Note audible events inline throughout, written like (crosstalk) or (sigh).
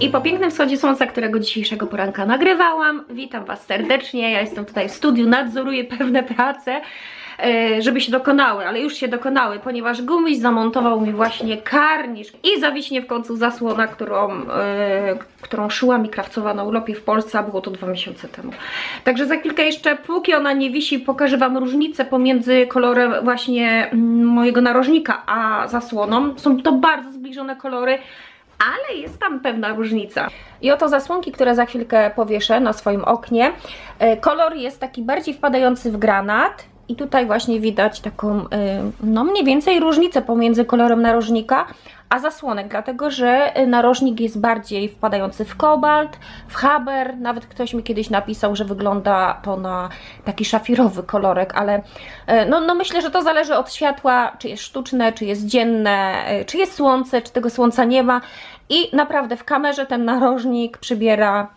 I po pięknym wschodzie słońca, którego dzisiejszego poranka nagrywałam, witam Was serdecznie. Ja jestem tutaj w studiu, nadzoruję pewne prace, e, żeby się dokonały, ale już się dokonały, ponieważ gumiś zamontował mi właśnie karnisz i zawiśnie w końcu zasłona, którą, e, którą szyłam i krawcowała na urlopie w Polsce, a było to dwa miesiące temu. Także za chwilkę jeszcze, póki ona nie wisi, pokażę Wam różnicę pomiędzy kolorem właśnie mm, mojego narożnika a zasłoną. Są to bardzo zbliżone kolory, ale jest tam pewna różnica. I oto zasłonki, które za chwilkę powieszę na swoim oknie. E, Kolor jest taki bardziej wpadający w granat. I tutaj właśnie widać taką, e, no mniej więcej różnicę pomiędzy kolorem narożnika a zasłonek, dlatego że e, narożnik jest bardziej wpadający w kobalt, w haber. Nawet ktoś mi kiedyś napisał, że wygląda to na taki szafirowy kolorek, ale e, no, no myślę, że to zależy od światła, czy jest sztuczne, czy jest dzienne, czy jest słońce, czy tego słońca nie ma. I naprawdę w kamerze ten narożnik przybiera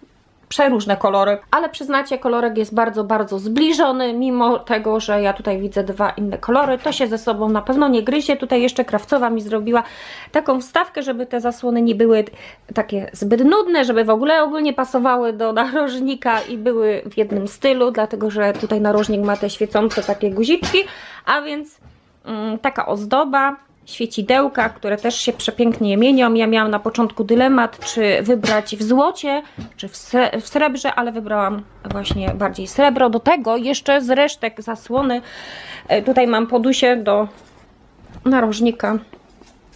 przeróżne kolory, ale przyznacie, kolorek jest bardzo, bardzo zbliżony, mimo tego, że ja tutaj widzę dwa inne kolory, to się ze sobą na pewno nie gryzie. Tutaj jeszcze krawcowa mi zrobiła taką wstawkę, żeby te zasłony nie były takie zbyt nudne, żeby w ogóle ogólnie pasowały do narożnika i były w jednym stylu, dlatego że tutaj narożnik ma te świecące takie guziczki, a więc mm, taka ozdoba świecidełka, które też się przepięknie mienią. Ja miałam na początku dylemat, czy wybrać w złocie, czy w, w srebrze, ale wybrałam właśnie bardziej srebro. Do tego jeszcze z resztek zasłony e, tutaj mam podusie do narożnika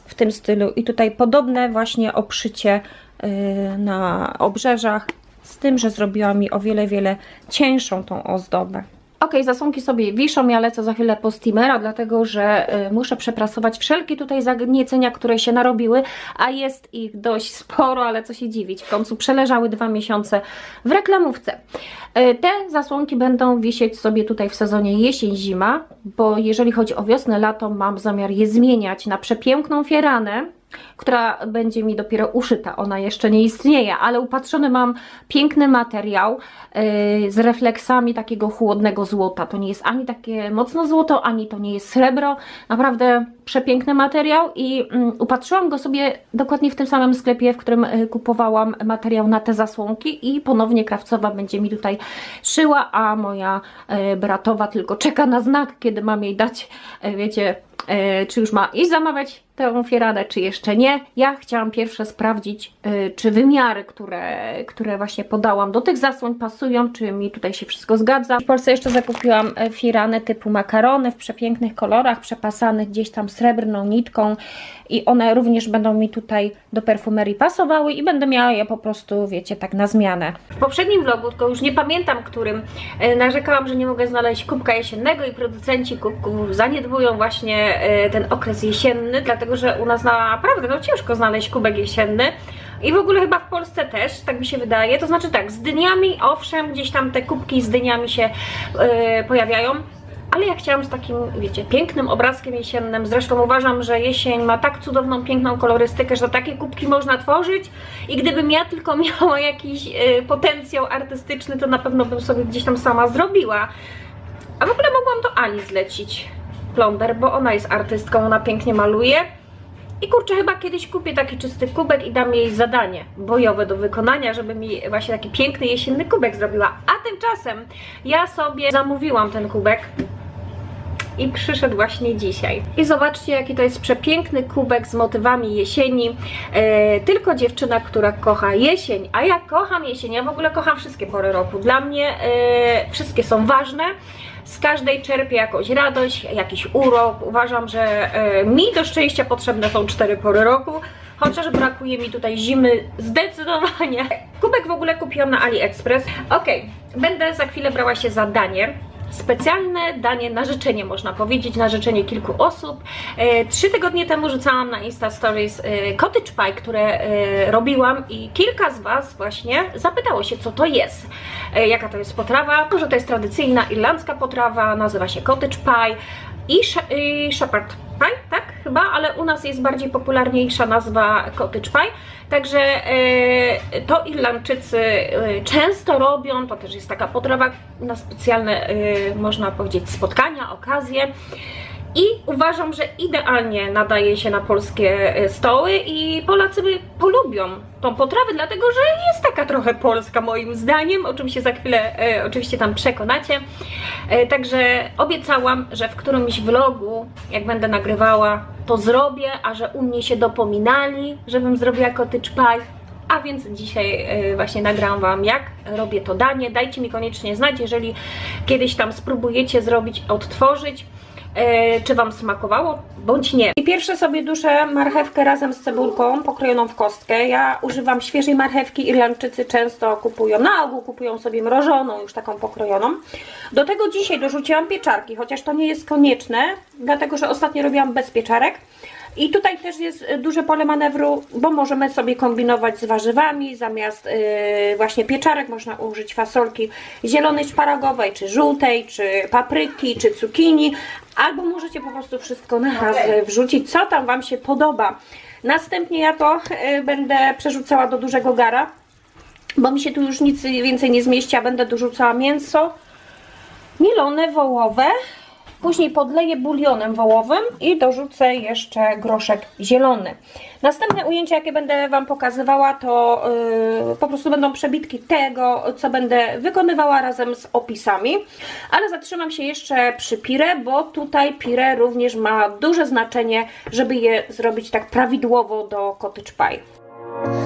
w tym stylu i tutaj podobne właśnie obszycie e, na obrzeżach z tym, że zrobiła mi o wiele, wiele cieńszą tą ozdobę. Ok, zasłonki sobie wiszą, ja lecę za chwilę po steamera, dlatego że y, muszę przeprasować wszelkie tutaj zagniecenia, które się narobiły, a jest ich dość sporo, ale co się dziwić, w końcu przeleżały dwa miesiące w reklamówce. Y, te zasłonki będą wisieć sobie tutaj w sezonie jesień-zima, bo jeżeli chodzi o wiosnę, lato, mam zamiar je zmieniać na przepiękną fieranę, która będzie mi dopiero uszyta. Ona jeszcze nie istnieje, ale upatrzony mam piękny materiał yy, z refleksami takiego chłodnego złota. To nie jest ani takie mocno złoto, ani to nie jest srebro. Naprawdę przepiękny materiał i yy, upatrzyłam go sobie dokładnie w tym samym sklepie, w którym yy, kupowałam materiał na te zasłonki i ponownie krawcowa będzie mi tutaj szyła, a moja yy, bratowa tylko czeka na znak, kiedy mam jej dać, wiecie, czy już ma iść zamawiać tę fieradę, czy jeszcze nie. Ja chciałam pierwsze sprawdzić, yy, czy wymiary, które, które właśnie podałam do tych zasłoń pasują, czy mi tutaj się wszystko zgadza. W Polsce jeszcze zakupiłam e, firanę typu makarony w przepięknych kolorach, przepasanych gdzieś tam srebrną nitką i one również będą mi tutaj do perfumerii pasowały i będę miała je po prostu, wiecie, tak na zmianę. W poprzednim vlogu, tylko już nie pamiętam którym, e, narzekałam, że nie mogę znaleźć kubka jesiennego i producenci kubków zaniedbują właśnie ten okres jesienny, dlatego że u nas naprawdę no, ciężko znaleźć kubek jesienny. I w ogóle chyba w Polsce też, tak mi się wydaje. To znaczy tak, z dyniami, owszem, gdzieś tam te kubki z dyniami się yy, pojawiają, ale ja chciałam z takim, wiecie, pięknym obrazkiem jesiennym. Zresztą uważam, że jesień ma tak cudowną, piękną kolorystykę, że takie kubki można tworzyć i gdybym ja tylko (laughs) miała jakiś yy, potencjał artystyczny, to na pewno bym sobie gdzieś tam sama zrobiła. A w ogóle mogłam to Ani zlecić, Plomber, bo ona jest artystką, ona pięknie maluje. I kurczę, chyba kiedyś kupię taki czysty kubek i dam jej zadanie bojowe do wykonania, żeby mi właśnie taki piękny jesienny kubek zrobiła. A tymczasem ja sobie zamówiłam ten kubek i przyszedł właśnie dzisiaj. I zobaczcie, jaki to jest przepiękny kubek z motywami jesieni. E, tylko dziewczyna, która kocha jesień, a ja kocham jesień, ja w ogóle kocham wszystkie pory roku. Dla mnie e, wszystkie są ważne. Z każdej czerpię jakąś radość, jakiś urok. Uważam, że e, mi do szczęścia potrzebne są cztery pory roku. Chociaż brakuje mi tutaj zimy zdecydowanie. Kubek w ogóle kupiłam na AliExpress. Ok, będę za chwilę brała się za danie specjalne danie na życzenie, można powiedzieć, na życzenie kilku osób. E, trzy tygodnie temu rzucałam na Insta Stories e, cottage pie, które e, robiłam i kilka z Was właśnie zapytało się, co to jest, jaka to jest potrawa. Że to jest tradycyjna irlandzka potrawa, nazywa się cottage pie i, sh i shepherd pie, chyba, ale u nas jest bardziej popularniejsza nazwa cottage pie. Także e, to Irlandczycy e, często robią, to też jest taka potrawa na specjalne, e, można powiedzieć, spotkania, okazje. I uważam, że idealnie nadaje się na polskie e, stoły i Polacy by polubią tą potrawę, dlatego że jest taka trochę polska moim zdaniem, o czym się za chwilę e, oczywiście tam przekonacie. E, także obiecałam, że w którymś vlogu, jak będę nagrywała, to zrobię, a że u mnie się dopominali, żebym zrobiła cottage pie. A więc dzisiaj e, właśnie nagram Wam, jak robię to danie. Dajcie mi koniecznie znać, jeżeli kiedyś tam spróbujecie zrobić, odtworzyć, czy Wam smakowało, bądź nie. I pierwsze sobie duszę marchewkę razem z cebulką pokrojoną w kostkę. Ja używam świeżej marchewki, Irlandczycy często kupują, na ogół kupują sobie mrożoną, już taką pokrojoną. Do tego dzisiaj dorzuciłam pieczarki, chociaż to nie jest konieczne, dlatego że ostatnio robiłam bez pieczarek. I tutaj też jest y, duże pole manewru, bo możemy sobie kombinować z warzywami, zamiast yy, właśnie pieczarek można użyć fasolki zielonej szparagowej, czy żółtej, czy papryki, czy cukinii, albo możecie po prostu wszystko na raz y, wrzucić, co tam Wam się podoba. Następnie ja to yy, będę przerzucała do dużego gara, bo mi się tu już nic więcej nie zmieści, a będę dorzucała mięso, milone wołowe, Później podleję bulionem wołowym i dorzucę jeszcze groszek zielony. Następne ujęcia, jakie będę Wam pokazywała, to yy, po prostu będą przebitki tego, co będę wykonywała razem z opisami. Ale zatrzymam się jeszcze przy pire, bo tutaj pire również ma duże znaczenie, żeby je zrobić tak prawidłowo do cottage pie.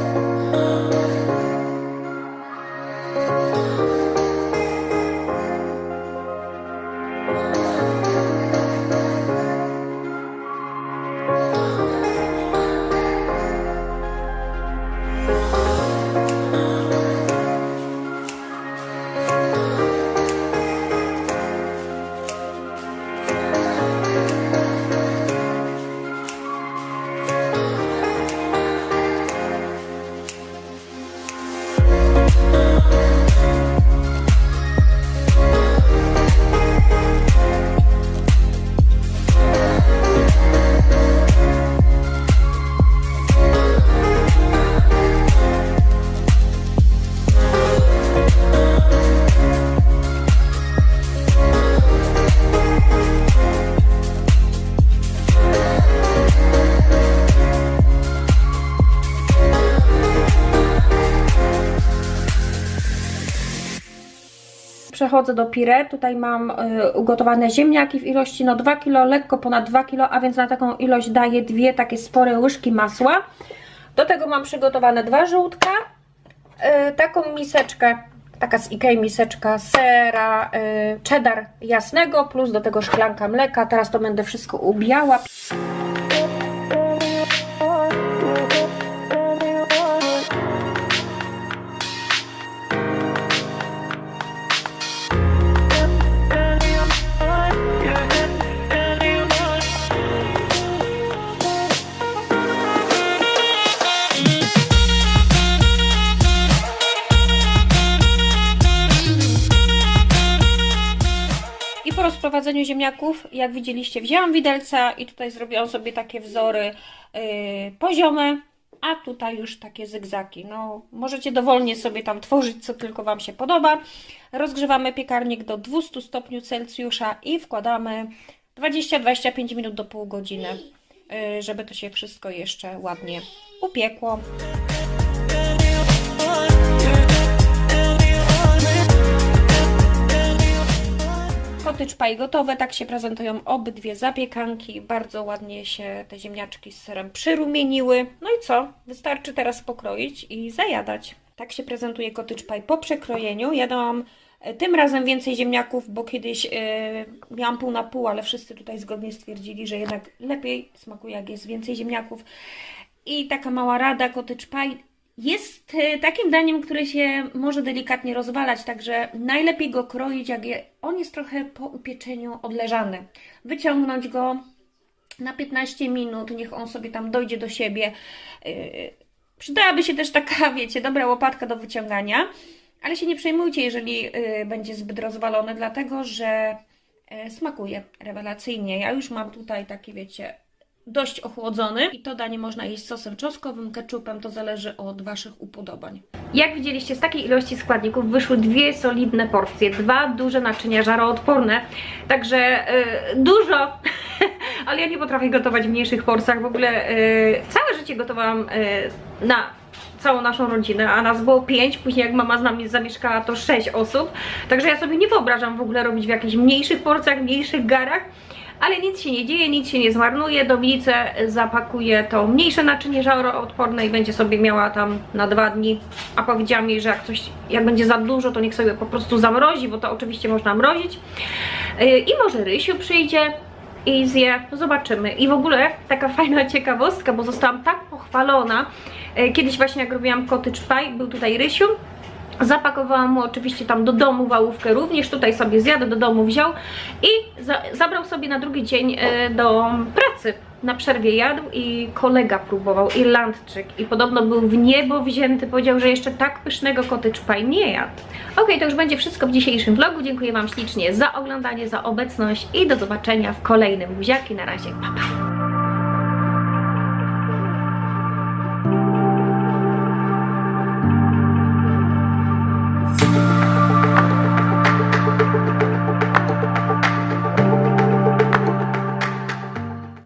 Przechodzę do pire. Tutaj mam y, ugotowane ziemniaki w ilości no 2 kg, lekko ponad 2 kg, a więc na taką ilość daję dwie takie spore łyżki masła. Do tego mam przygotowane dwa żółtka, y, taką miseczkę, taka z Ikei miseczka sera y, cheddar jasnego, plus do tego szklanka mleka. Teraz to będę wszystko ubijała. Rozprowadzeniu ziemniaków, jak widzieliście, wzięłam widelca i tutaj zrobiłam sobie takie wzory yy, poziome, a tutaj już takie zygzaki. No, możecie dowolnie sobie tam tworzyć, co tylko Wam się podoba. Rozgrzewamy piekarnik do 200 stopni Celsjusza i wkładamy 20-25 minut do pół godziny, yy, żeby to się wszystko jeszcze ładnie upiekło. Pie gotowe, tak się prezentują obydwie zapiekanki. Bardzo ładnie się te ziemniaczki z serem przyrumieniły. No i co? Wystarczy teraz pokroić i zajadać. Tak się prezentuje pie po przekrojeniu. Ja dałam e, tym razem więcej ziemniaków, bo kiedyś yy, miałam pół na pół, ale wszyscy tutaj zgodnie stwierdzili, że jednak lepiej smakuje jak jest więcej ziemniaków. I taka mała rada, pie jest e, takim daniem, które się może delikatnie rozwalać, także najlepiej go kroić, jak je, on jest trochę po upieczeniu odleżany. Wyciągnąć go na 15 minut, niech on sobie tam dojdzie do siebie. Yy, Przydałaby się też taka, (laughs) wiecie, dobra łopatka do wyciągania, ale się nie przejmujcie, jeżeli yy, będzie zbyt rozwalony, dlatego że smakuje rewelacyjnie. Ja już mam tutaj taki, wiecie, dość ochłodzony i to danie można jeść sosem czosnkowym, ketchupem, to zależy od Waszych upodobań. Jak widzieliście, z takiej ilości składników wyszły dwie solidne porcje, dwa duże naczynia żaroodporne, także yy, dużo (laughs) ale ja nie potrafię gotować w mniejszych porcjach. W ogóle e, całe życie gotowałam e, na całą naszą rodzinę, a nas było pięć, później jak mama z nami zamieszkała to sześć osób, także ja sobie nie wyobrażam w ogóle robić w jakichś mniejszych porcjach, mniejszych garach, ale nic się nie dzieje, nic się nie zmarnuje, Dominice zapakuje to mniejsze naczynie żaroodporne i będzie sobie miała tam na dwa dni, a powiedziała mi, że jak coś, jak będzie za dużo, to niech sobie po prostu zamrozi, bo to oczywiście można mrozić Yy, i może Rysiu przyjdzie, i zje, zobaczymy. I w ogóle taka (laughs) fajna ciekawostka, bo zostałam tak pochwalona. E, Kiedyś właśnie jak robiłam cottage pie, był tutaj Rysiu. Zapakowałam mu oczywiście tam do domu wałówkę również, tutaj sobie zjadł, do domu wziął i za, zabrał sobie na drugi dzień e, do pracy. Na przerwie jadł i kolega próbował, Irlandczyk i podobno był w niebo wzięty, powiedział, że jeszcze tak pysznego cottage nie jadł. Ok, to już będzie wszystko w dzisiejszym vlogu, dziękuję Wam ślicznie za oglądanie, za obecność i do zobaczenia w kolejnym buziaki, na razie, pa pa!